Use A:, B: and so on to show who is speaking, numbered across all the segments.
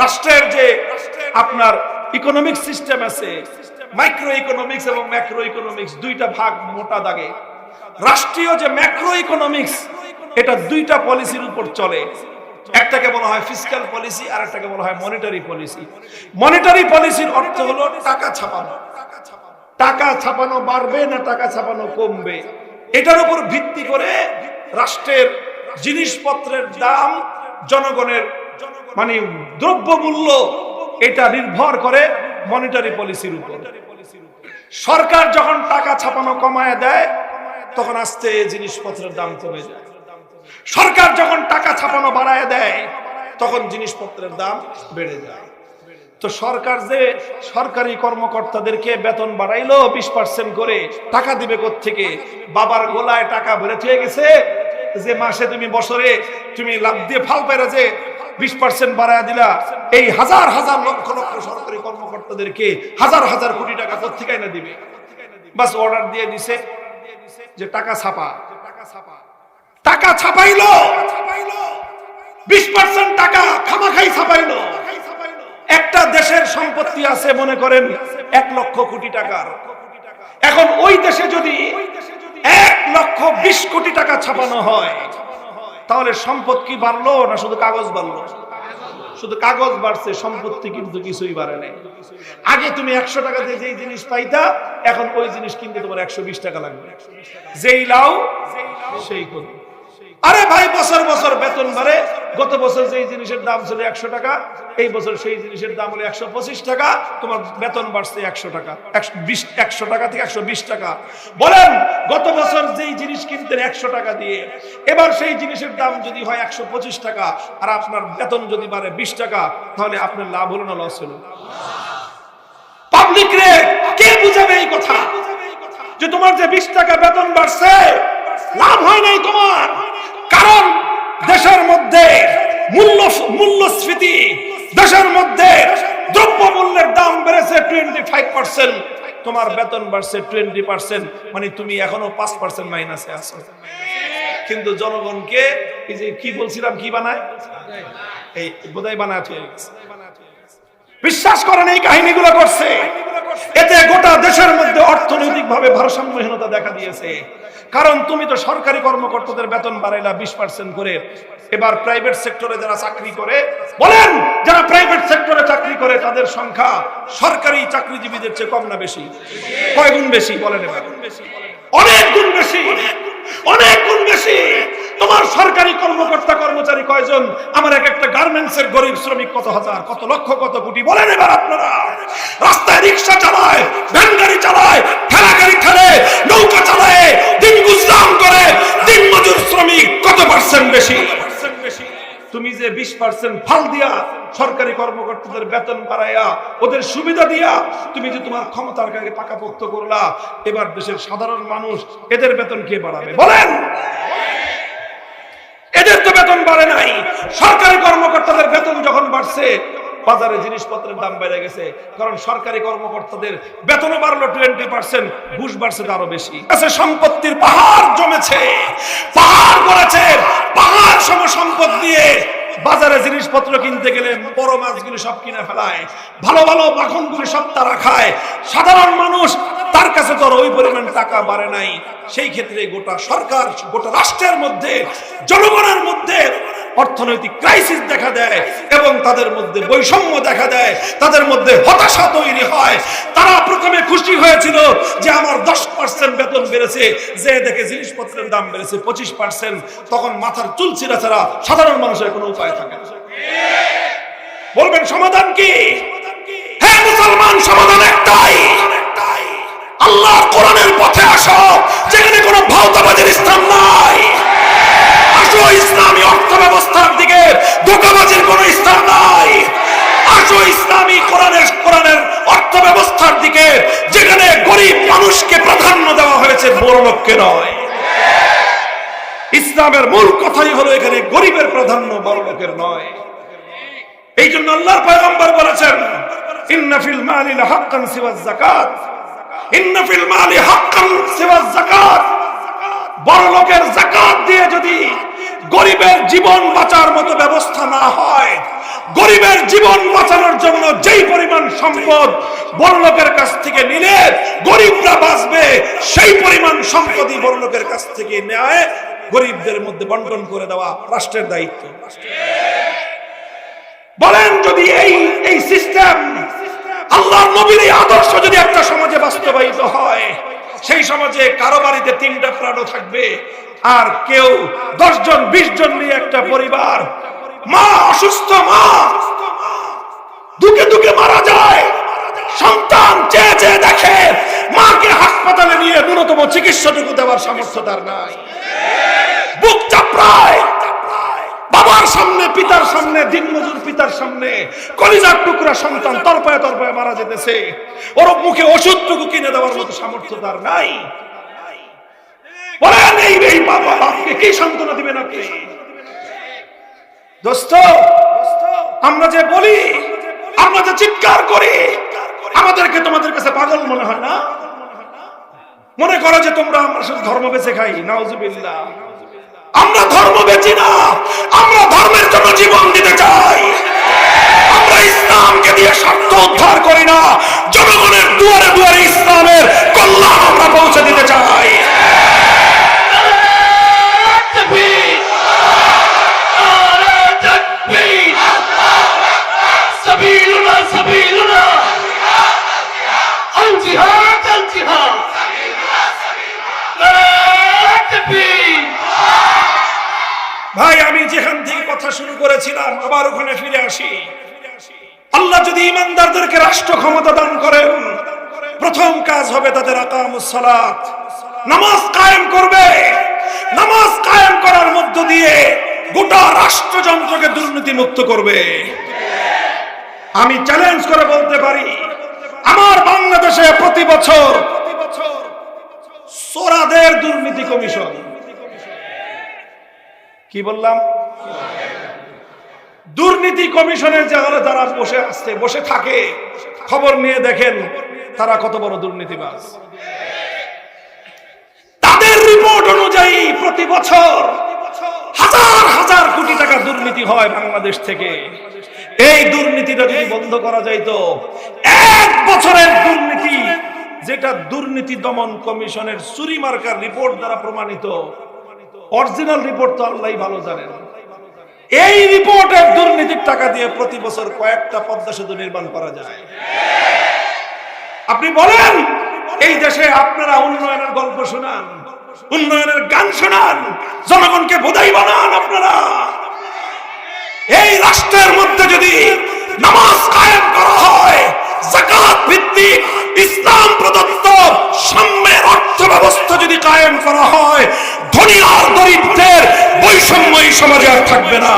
A: রাষ্ট্রের যে আপনার ইকোনমিক সিস্টেম আছে মাইক্রো ইকোনমিক্স এবং ম্যাক্রো ইকোনমিক্স দুইটা ভাগ মোটা দাগে। রাষ্ট্রীয় যে ম্যাক্রো ইকোনমিক্স এটা দুইটা পলিসির উপর চলে। একটাকে বলা হয় ফিসক্যাল পলিসি আর একটাকে বলা হয় মনিটারি পলিসি মনিটারি পলিসির অর্থ হলো টাকা ছাপানো। টাকা ছাপানো বাড়বে না টাকা ছাপানো কমবে? এটার উপর ভিত্তি করে রাষ্ট্রের জিনিসপত্রের দাম জনগণের মানে দ্রব্যমূল্য এটা নির্ভর করে মনিটারি পলিসির উপর। সরকার যখন টাকা ছাপানো কমায় দেয়, তখন আস্তে জিনিসপত্রের দাম কমে যায়। সরকার যখন টাকা ছাপানো বাড়ায় দেয়, তখন জিনিসপত্রের দাম বেড়ে যায়। তো সরকার যে সরকারি কর্মকর্তাদেরকে বেতন বাড়াইলো বিশ পার্সেন্ট করে, টাকা দিবে থেকে বাবার গোলায় টাকা ভরে থয়ে গেছে যে, মাসে তুমি বছরে তুমি লাভ দিয়ে ফাল পেরে যে বিশ পার্সেন্ট বাড়ায় দিলা। এই হাজার হাজার লক্ষ লক্ষ সরকারি কর্মকর্তাদেরকে হাজার হাজার কোটি টাকা কোথেকে এনে দিবে। বাস অর্ডার দিয়ে দিছে যে টাকা ছাপা। টাকা ছাপাইলো। বিশ পার্সেন্ট টাকা খামাখাই ছাপাইলো। একটা দেশের সম্পত্তি আছে মনে করেন এক লক্ষ কোটি টাকার। এখন ওই দেশে যদি এক লক্ষ বিশ কোটি টাকা ছাপানো হয় তাহলে সম্পদ কি বাড়লো না শুধু কাগজ বাড়লো? শুধু কাগজ বাড়ছে, সম্পত্তি কিন্তু কিছুই বাড়ে নাই। আগে তুমি একশো টাকা দিয়ে যেই জিনিস পাইতা, এখন ওই জিনিস কিনতে তোমার একশো বিশ টাকা লাগবে। যেই লাও, সেই করি। আরে ভাই, বছর বছর বেতন বাড়ে। গত বছর যেই জিনিসের দাম ছিল একশো টাকা, এই বছর সেই জিনিসের দাম হলো একশো পঁচিশ টাকা, তোমার বেতন বাড়ছে একশো টাকা একশো টাকা থেকে একশো বিশ টাকা। বলেন, গত বছর যেই জিনিস কিনতেন একশো টাকা দিয়ে, এবার সেই জিনিসের দাম যদি হয় একশো পঁচিশ টাকা, আর আপনার বেতন যদি বাড়ে বিশ টাকা, তাহলে আপনার লাভ হলো না লস হলো? পাবলিক রে, কে বুঝাবে এই কথা? যে তোমার যে বিশ টাকা বেতন বাড়ছে, লাভ হয় নাই তোমার। কারণ দেশের মধ্যে মূল্য, মূল্যস্ফীতি, দেশের মধ্যে দ্রব্য মূল্যের দাম বেড়েছে টোয়েন্টি ফাইভ পার্সেন্ট তোমার বেতন বাড়ছে টোয়েন্টি পার্সেন্ট মানে তুমি এখনও পাঁচ পার্সেন্ট মাইনাসে আছো। কিন্তু জনগণকে এই যে কি বলছিলাম, কি বানায়? এই বোধহয় বানায় হয়ে গেছে বিশ্বাস করেন, এই কাহিনীগুলো করছে। এতে গোটা দেশের মধ্যে ভাবে ভারসাম্যহীনতা দেখা দিয়েছে। কারণ তুমি তো সরকারি কর্মকর্তাদের বেতন বাড়াইলা বিশ পার্সেন্ট করে। এবার প্রাইভেট সেক্টরে যারা চাকরি করে, বলেন, যারা প্রাইভেট সেক্টরে চাকরি করে, তাদের সংখ্যা সরকারি চাকরিজীবীদের চেয়ে কম না বেশি? কয় বেশি? বলেন এবার। অনেক গুণ বেশি। অনেক গুণ বেশি। তোমার সরকারি কর্মকর্তা কর্মচারী কয়জন? আমার এক একটা গার্মেন্টস এর গরিব শ্রমিক কত হাজার, কত লক্ষ, কত কোটি? বলেন এবার আপনারা। রাস্তায় রিক্সা চালায়, ভ্যান গাড়ি চালায়, ঠেলা গাড়ি ঠেলে, নৌকা চালায়, দিন গুজরাম করে, দিন মজুর শ্রমিক কত পার্সেন্ট বেশি? তুমি যে বিশ পার্সেন্ট ফাল দিয়া সরকারি কর্মকর্তাদের বেতন বাড়াইয়া, ওদের সুবিধা দিয়া তুমি যে তোমার ক্ষমতার কাছে পাকাপোক্ত করলা, এবার দেশের সাধারণ মানুষ এদের বেতন কে বাড়াবে? বলেন! বেতন বাড়ে নাই। সরকারি কর্মকর্তাদের বেতন যখন বাড়ছে, বাজারে জিনিসপত্রের দাম বেড়ে গেছে। কারণ সরকারি কর্মকর্তাদের বেতনও বাড়লো টোয়েন্টি পার্সেন্ট ঘুষ বাড়ছে আরও বেশি। সম্পত্তির পাহাড় জমেছে, পাহাড় করেছে পাহাড় সম সম্পদ দিয়ে বাজারে জিনিসপত্র কিনতে গেলে বড় মাছগুলি সব কিনে ফেলায়, ভালো ভালো মাখনগুলি সব তারা খায়। সাধারণ মানুষ তার কাছে তো ওই পরিমাণ টাকা বাড়ে নাই। সেই ক্ষেত্রে গোটা সরকার, গোটা রাষ্ট্রের মধ্যে, জনগণের মধ্যে অর্থনৈতিক ক্রাইসিস দেখা দেয় এবং তাদের মধ্যে বৈষম্য দেখা দেয়, তাদের মধ্যে হতাশা তৈরি হয়। তারা প্রথমে খুশি হয়েছিল যে আমার দশ পার্সেন্ট বেতন বেড়েছে, যে দেখে জিনিসপত্রের দাম বেড়েছে পঁচিশ পার্সেন্ট তখন মাথার চুল ছিঁড়া ছাড়া সাধারণ মানুষের কোনো উপায় থাকে না। বলবেন, সমাধান কি? হ্যাঁ মুসলমান, সমাধান একটাই। আল্লাহ কোরআনের পথে আসো, যেখানে কোনো ভাওতাবাদের স্থান নাই। আসো, ইসলামী অর্থ ব্যবস্থার দিকে ধোকাবাজির কোনো স্থান নাই। আসো, ইসলামী কোরআনের কোরআনের অর্থ ব্যবস্থার দিকে, যেখানে গরিব মানুষকে প্রাধান্য দেওয়া হয়েছে বড় লোককে নয়। ইসলামের মূল কথাই হলো এখানে গরিবের প্রাধান্য, বড় লোকের নয়। এই জন্য আল্লাহর পয়গম্বর বলেছেন, ইন্না ফিল মালি লাহাক্কান সিওয়া যাকাত। ইন্না ফিল মালি বড় লোকের যাকাত দিয়ে যদি গরিবের জীবন বাঁচার মতো ব্যবস্থা না হয়, গরিবের জীবন বাঁচানোর জন্য যেই পরিমাণ সম্পদ বড়লোকের কাছ থেকে নিলে গরিবরা বাঁচবে, সেই পরিমাণ সম্পদই বড়লোকের কাছ থেকে নেয়, গরিবদের মধ্যে বন্টন করে দেওয়া রাষ্ট্রের দায়িত্ব। বলেন যদি এই এই সিস্টেম আল্লাহর নবীর এই আদর্শ যদি একটা সমাজে বাস্তবায়িত হয়, সেই সমাজে কারও বাড়িতে তিনটা প্রাণও থাকবে। আর কেউ দশ জন বিশ জন নিয়ে একটা পরিবার। মা অসুস্থ, মা দুকে দুকে মারা যায়। সন্তান চেয়ে চেয়ে দেখে, মাকে হাসপাতালে নিয়ে ন্যূনতম চিকিৎসাটুকু দেওয়ার সামর্থ্য তার নাই। বুক চাপড়ায়। সামনে, পিতার সামনে, দিনমজুর পিতার সামনে, কলিজার টুকরা সন্তান তরপায় তরপায় মারা যেতেছে। ওর মুখে ওষুধটুকু কিনে দেওয়ার মতো সামর্থ্য তার নাই। আমরা মনে যে তোমরা আমরা ধর্ম বেঁচে খাই আমরা ধর্ম বেচি না, আমরা ধর্মের চাই না। জনগণের দুয়ারে দুয়ারে ইসলামের কল্যাণ আমরা পৌঁছে দিতে চাই। ভাই, আমি যেখান থেকে কথা শুরু করেছিলাম, আবার ওখানে ফিরে আসি। আল্লাহ যদি ইমানদারদেরকে রাষ্ট্র ক্ষমতা দান করেন, প্রথম কাজ হবে তাদের আকামুসসালাত নামাজ কায়েম করবে। নামাজ কায়েম করার মধ্য দিয়ে গোটা রাষ্ট্রযন্ত্রকে দুর্নীতি মুক্ত করবে। আমি চ্যালেঞ্জ করে বলতে পারি, আমার বাংলাদেশে প্রতি বছর সোরাদের দুর্নীতি কমিশন। কি বললাম? দুর্নীতি কমিশনের যারা যারা বসে আসছে, বসে থাকে। খবর নিয়ে দেখেন তারা কত বড় দুর্নীতিবাজ। তাদের রিপোর্ট অনুযায়ী প্রতি বছর হাজার হাজার কোটি টাকা দুর্নীতি হয় বাংলাদেশ থেকে। এই দুর্নীতিটা যদি বন্ধ করা যাইতো এক বছরের দুর্নীতি, যেটা দুর্নীতি দমন কমিশনের চুরি মার্কার রিপোর্ট দ্বারা প্রমাণিত অরিজিনাল রিপোর্ট তো আল্লাহ ভালো জানেন। এই রিপোর্টের দুর্নীতির টাকা দিয়ে প্রতি বছর কয়েকটা পদ্মা সেতু নির্মাণ করা যায়। আপনি বলেন, এই দেশে আপনারা উন্নয়নের গল্প শোনান, উন্নয়নের গান শোনান, জনগণকে বোধাই বানান আপনারা। এই রাষ্ট্রের মধ্যে যদি নামাজ কায়েম করা হয় ইসলাম প্রদত্ত সাম্যের অর্থ ব্যবস্থা যদি কায়েম করা হয়, ধনী আর গরিবদের বৈষম্য এই সমাজে আর থাকবে না।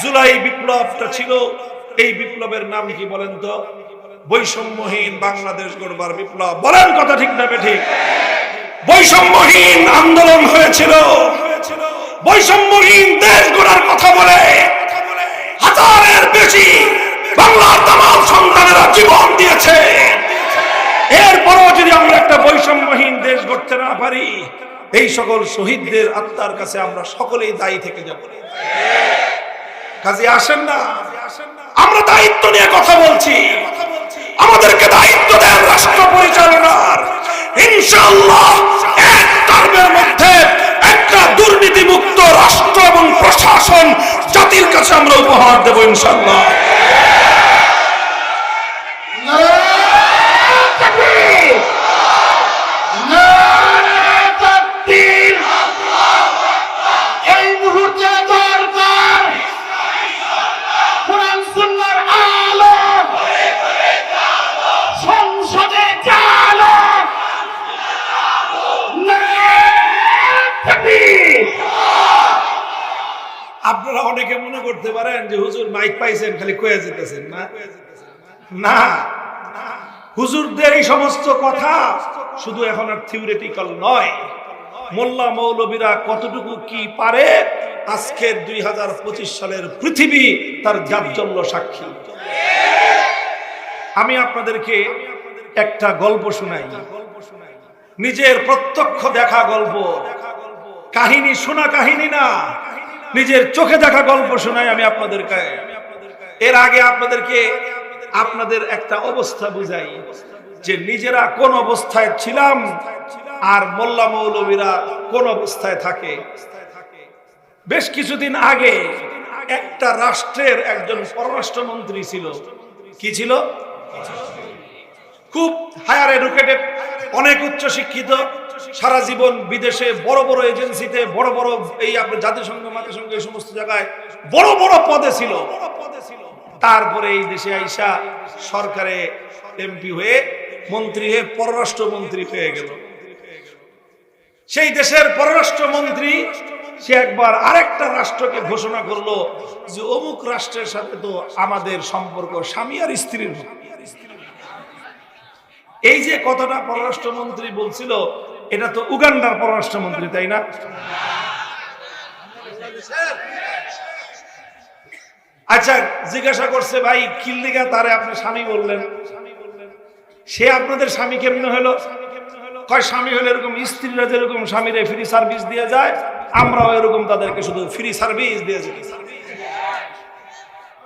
A: জুলাই বিপ্লবটা ছিল, এই বিপ্লবের নাম কি বলেন তো? বৈষম্যহীন বাংলাদেশ গড়বার বিপ্লব। বলেন কথা ঠিক না ঠিক বৈষম্যহীন আন্দোলন হয়েছিল। বৈষম্যহীন দেশ গড়ার কথা বলে, হাজারের বেশি সন্তানেরা জীবন দিয়েছে। এরপরও যদি আমরা একটা বৈষম্যহীন দেশ গড়তে না পারি, এই সকল শহীদদের আত্মার কাছে আমরা সকলেই দায়ী থেকে যাব। কাজে আসেন না। আমরা দায়িত্ব নিয়ে কথা বলছি। আমাদেরকে দায়িত্ব দেন রাষ্ট্র পরিচালনার। ইনশাআল্লাহ এক মধ্যে একটা দুর্নীতি মুক্ত রাষ্ট্র এবং প্রশাসন জাতির কাছে আমরা উপহার দেব ইনশাআল্লাহ। অনেকে মনে করতে পারেন যে হুজুর মাইক পাইছেন, খালি কয়ে যেতেছেন না? না। হুজুরদের এই সমস্ত কথা শুধু এখন আর থিওরিটিক্যাল নয়। মোল্লা মৌলবীরা কতটুকু কি পারে আজকের দুই সালের পৃথিবী তার জাজ্জল্য সাক্ষী। আমি আপনাদেরকে একটা গল্প শোনাই। নিজের প্রত্যক্ষ দেখা গল্প। কাহিনী শোনা কাহিনী না। নিজের চোখে দেখা গল্প শোনাই আমি আপনাদেরকে। এর আগে আপনাদেরকে আপনাদের একটা অবস্থা বুঝাই, যে নিজেরা কোন অবস্থায় ছিলাম আর মোল্লা মৌলবীরা কোন অবস্থায় থাকে। বেশ কিছুদিন আগে একটা রাষ্ট্রের একজন পররাষ্ট্রমন্ত্রী ছিল। কি ছিল? খুব হায়ার এডুকেটেড অনেক উচ্চ শিক্ষিত সারা জীবন বিদেশে বড় বড় এজেন্সিতে, বড় বড় এই আপনার জাতিসংঘ জাতিসংঘ এই সমস্ত জায়গায় বড় বড় পদে ছিল। তারপরে এই দেশে আইসা সরকারে এমপি হয়ে মন্ত্রী হয়ে পররাষ্ট্রমন্ত্রী হয়ে গেল। সেই দেশের পররাষ্ট্রমন্ত্রী সে একবার আরেকটা রাষ্ট্রকে ঘোষণা করল যে অমুক রাষ্ট্রের সাথে তো আমাদের সম্পর্ক স্বামী আর স্ত্রীর মতো এই যে কথাটা পররাষ্ট্রমন্ত্রী বলছিল, এটা তো উগান্ডার পররাষ্ট্রমন্ত্রী, তাই না? আচ্ছা জিজ্ঞাসা করছে, ভাই কিল্লিগা তারে আপনি স্বামী বললেন? সে আপনাদের স্বামী কেমনে হলো? কয়, স্বামী হলে এরকম স্ত্রীরা যেরকম স্বামীরে ফ্রি সার্ভিস দিয়ে যায়, আমরাও এরকম তাদেরকে শুধু ফ্রি সার্ভিস দিয়ে যাই।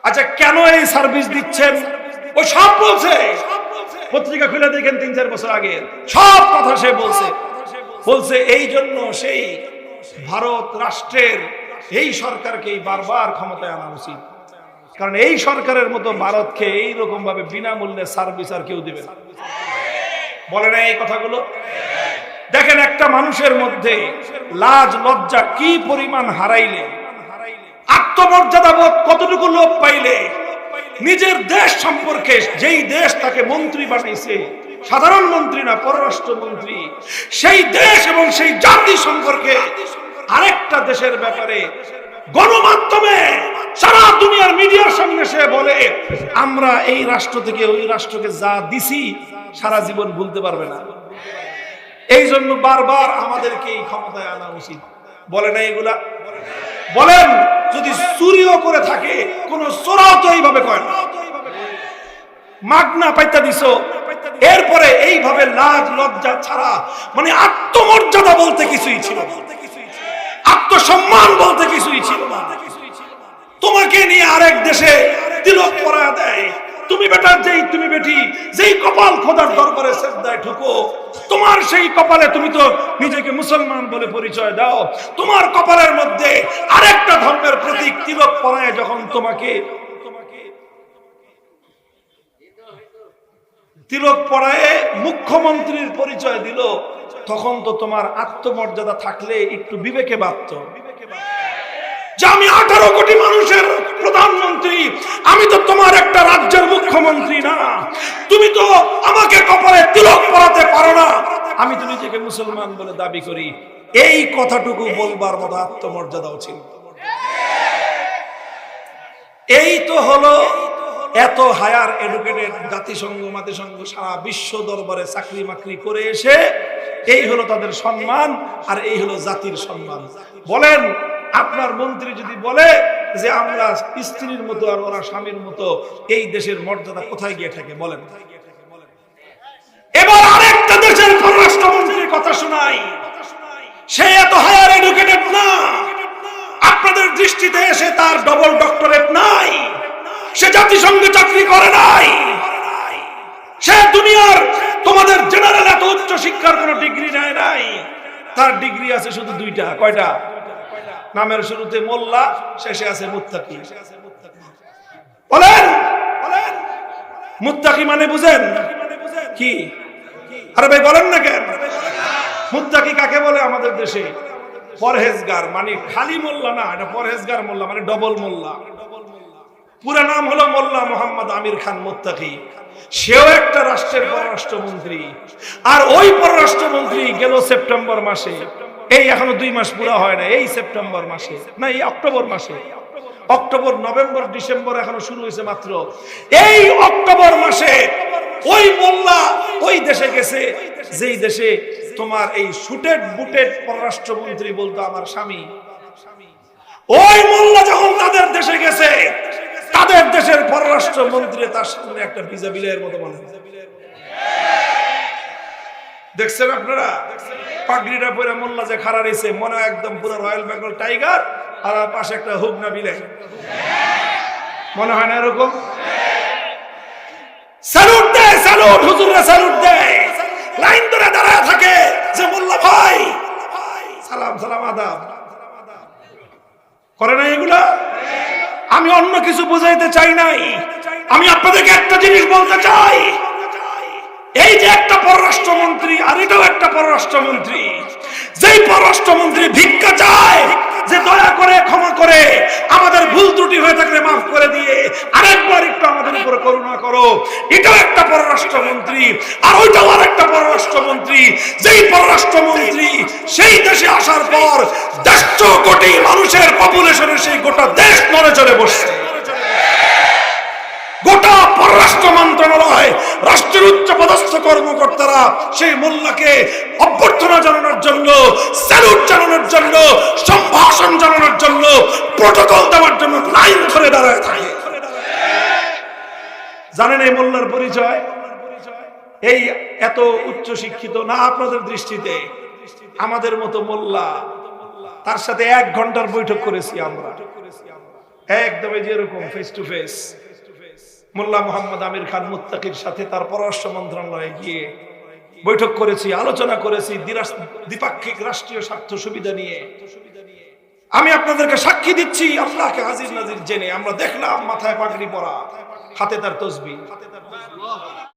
A: আচ্ছা কেন এই সার্ভিস দিচ্ছেন? ও সব বলছে। পত্রিকা খুলে দেখেন তিন চার বছর আগে। সব কথা সে বলছে। বলছে, এই জন্য সেই ভারত রাষ্ট্রের এই সরকারকে বারবার ক্ষমতায় আনা উচিত। কারণ এই সরকারের মতো ভারতকে এইরকম ভাবে বিনামূল্যে সার্ভিস আর কেউ দেবে না। বলে না এই কথাগুলো? দেখেন, একটা মানুষের মধ্যে লাজ, লজ্জা কি পরিমাণ হারাইলে, আত্মমর্যাদা বোধ কতটুকু লোপ পাইলে নিজের দেশ সম্পর্কে, যেই দেশ তাকে মন্ত্রী বানাইছে সাধারণ মন্ত্রী না পররাষ্ট্র মন্ত্রী সেই দেশ এবং সেই জাতি সম্পর্কে আরেকটা দেশের ব্যাপারে গণমাধ্যমে সারা দুনিয়ার মিডিয়ার সামনে সে বলে, আমরা এই রাষ্ট্র থেকে ওই রাষ্ট্রকে যা দিছি, সারা জীবন ভুলতে পারবে না। এই জন্য বারবার আমাদেরকে এই ক্ষমতায় আনা উচিত। বলে না এগুলা? বলেন, যদি চুরিও করে থাকে, কোন চোরাও তো এইভাবে কয় না। মাগনা পাইতা দিছ। এরপরে এইভাবে লাজ, লজ্জা ছাড়া মানে আত্মমর্যাদা বলতে কিছুই ছিল। আত্মসম্মান বলতে কিছুই ছিল তোমাকে নিয়ে আরেক দেশে তিলক করা দেয়। তুমি বেটা যেই তুমি বেটি, যেই কপাল খোদার দরবারে শ্রদ্ধায় ঠুকো, তোমার সেই কপালে তুমি তো নিজেকে মুসলমান বলে পরিচয় দাও। তোমার কপালের মধ্যে আরেকটা ধর্মের প্রতীক তিলক পরায় যখন তোমাকে, তিলক পরায়ে মুখ্যমন্ত্রীর পরিচয় দিল, তখন তো তোমার আত্মমর্যাদা থাকলে একটু বিবেকে বাধ্য যে আমি আঠারো কোটি মানুষের প্রধানমন্ত্রী, আমি তো তোমার একটা রাজ্যের মুখ্যমন্ত্রী না। তুমি তো আমাকে কপালে তিলক পরাতে পারো না। আমি তো নিজেকে মুসলমান বলে দাবি করি। এই কথাটুকু বলবার মতো আত্মমর্যাদাও ছিল এই তো হলো এত হায়ার এডুকেটেড জাতিসংঘ, মাতিসংঘ সারা বিশ্ব দরবারে চাকরি মাকরি করে এসে এই হলো তাদের সম্মান আর এই হলো জাতির সম্মান। বলেন আপনার মন্ত্রী যদি বলে যে আমরা স্ত্রীর মতো আর ওরা স্বামীর মতো, এই দেশের মর্যাদা কোথায় গিয়ে থাকে বলেন? এবার আরেকটা দেশের পররাষ্ট্রমন্ত্রীর কথা শোনাই। সে এত হায়ার এডুকেটেড না। আপনাদের দৃষ্টিতে এসে তার ডবল ডক্টরেট নাই। সে জাতিসংঘে চাকরি করে নাই। সে দুনিয়ার তোমাদের জেনারেল এত উচ্চ শিক্ষার কোনো ডিগ্রি নেয় নাই। তার ডিগ্রি আছে শুধু দুইটা, কয়টা? নামের শুরুতে মোল্লা, শেষে আছে মুত্তাকি। বলেন! মুত্তাকি মানে বুঝেন? কি? আরে ভাই, বলেন না কেন? মুত্তাকি কাকে বলে আমাদের দেশে? পরহেজগার মানে খালি মোল্লা না, এটা পরহেজগার মোল্লা মানে ডবল মোল্লা। পুরা নাম হলো মোল্লা মোহাম্মদ আমির খান মুত্তাকি। সেও একটা রাষ্ট্রের পররাষ্ট্রমন্ত্রী। আর ওই পররাষ্ট্রমন্ত্রী গেল সেপ্টেম্বর মাসে। এই এখনও দুই মাস পুরো হয় না, এই সেপ্টেম্বর মাসে, না, এই অক্টোবর মাসে। অক্টোবর, নভেম্বর, ডিসেম্বর এখনও শুরু হয়েছে মাত্র। এই অক্টোবর মাসে ওই মোল্লা ওই দেশে গেছে, যেই দেশে তোমার এই সুটেড বুটেড পররাষ্ট্রমন্ত্রী বলতো আমার স্বামী। ওই মোল্লা যখন তাদের দেশে গেছে, তাদের দেশের পররাষ্ট্র মন্ত্রী তার সামনে একটা ভিজা বিলের মতো মনে। দেখছেন আপনারা? পাগড়িটা পরে মোল্লা যে খাড়া রয়েছে, মনে একদম পুরো রয়্যাল বেঙ্গল টাইগার, আর পাশে একটা হুগনা বিলে মনে হয় না এরকম? স্যালুট দেয় স্যালুট স্যালুট দেয় লাইন ধরে দাঁড়ায় থাকে যে মোল্লা ভাই। সালাম সালাম, আদাব। করে না এগুলা? আমি অন্য কিছু বুঝাইতে চাই নাই। আমি আপনাদেরকে একটা জিনিস বলতে চাই। এই যে একটা পররাষ্ট্রমন্ত্রী আর এটাও একটা পররাষ্ট্রমন্ত্রী। যেই পররাষ্ট্রমন্ত্রী ভিক্ষা চায়, যে দয়া করে, ক্ষমা করে, আমাদের ভুল ত্রুটি হয়ে থাকলে মাফ করে দিয়ে আরেকবার একটু আমাদের উপরে করুণা করো। এটাও একটা পররাষ্ট্রমন্ত্রী, আর ওইটাও আর একটা পররাষ্ট্রমন্ত্রী। যেই পররাষ্ট্রমন্ত্রী সেই দেশে আসার পর দেড়শো কোটি মানুষের পপুলেশনের সেই গোটা দেশ নড়ে চড়ে বসছে। গোটা পররাষ্ট্র মন্ত্রণালয়, রাষ্ট্রের উচ্চ পদস্থ কর্মকর্তারা সেই মোল্লাকে অভ্যর্থনা জানানোর জন্য, স্যালুট জানানোর জন্য, সম্ভাষণ জানানোর জন্য, প্রোটোকল দেওয়ার জন্য লাইন ধরে দাঁড়ায় থাকে। জানেন এই মোল্লার পরিচয়? এই এত উচ্চ শিক্ষিত না আপনাদের দৃষ্টিতে? আমাদের মতো মোল্লা, তার সাথে এক ঘণ্টার বৈঠক করেছি আমরা। একদম এই যে এরকম face to face Mullah Mohammad Amir Khan মুত্তাকির সাথে তার পররাষ্ট্র মন্ত্রণালয়ে গিয়ে বৈঠক করেছি, আলোচনা করেছি দ্বিপাক্ষিক রাষ্ট্রীয় স্বার্থ সুবিধা নিয়ে। আমি আপনাদেরকে সাক্ষী দিচ্ছি, আল্লাহকে হাজির নাজির জেনে। আমরা দেখলাম মাথায় পাগড়ি পরা, হাতে তার তসবি।